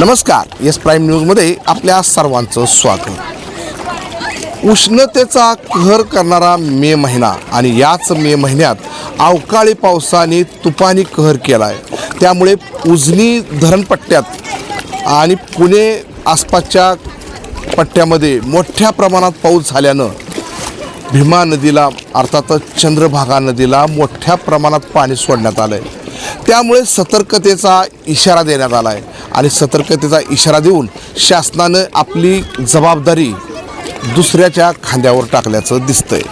नमस्कार S prime न्यूजमध्ये आपल्या सर्वांचं स्वागत. उष्णतेचा कहर करणारा मे महिना आणि याच मे महिन्यात अवकाळी पावसाने तुफानी कहर केला आहे त्यामुळे उजनी धरणपट्ट्यात आणि पुणे आसपासच्या पट्ट्यामध्ये मोठ्या प्रमाणात पाऊस झाल्यानं भीमा नदीला अर्थातच चंद्रभागा नदीला मोठ्या प्रमाणात पाणी सोडण्यात आलं आहे त्यामुळे सतर्कतेचा इशारा देण्यात आला आहे आणि सतर्कतेचा इशारा देऊन शासनानं आपली जबाबदारी दुसऱ्याच्या खांद्यावर टाकल्याचं दिसतंय.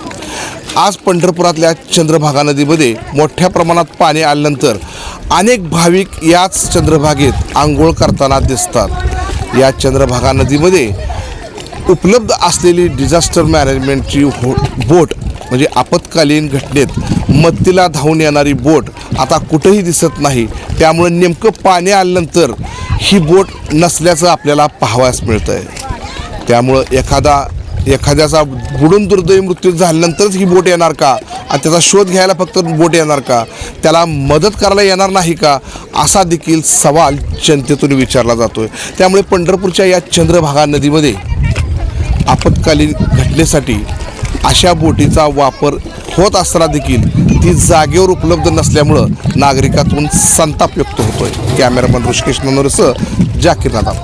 आज पंढरपुरातल्या चंद्रभागा नदीमध्ये मोठ्या प्रमाणात पाणी आल्यानंतर अनेक भाविक याच चंद्रभागेत आंघोळ करताना दिसतात. या चंद्रभागा नदीमध्ये उपलब्ध असलेली डिझास्टर मॅनेजमेंटची हो बोट म्हणजे आपत्कालीन घटनेत मदतीला धावून येणारी बोट आता कुठंही दिसत नाही. त्यामुळे नेमकं पाणी आल्यानंतर ही बोट नसल्याचं आपल्याला पाहावयास मिळतं आहे त्यामुळं एखादा एखाद्याचा बुडून दुर्दैवी मृत्यू झाल्यानंतरच ही बोट येणार का? आणि त्याचा शोध घ्यायला फक्त बोट येणार का? त्याला मदत करायला येणार नाही का? असा देखील सवाल जनतेतून विचारला जातो आहे त्यामुळे पंढरपूरच्या या चंद्रभागा नदीमध्ये आपत्कालीन घटनेसाठी अशा बोटीचा वापर होत असताना देखील ती जागेवर उपलब्ध नसल्यामुळं नागरिकातून संताप व्यक्त होतोय. कॅमेरामन ऋषिकेश ननोरेसह जाकीर नादाम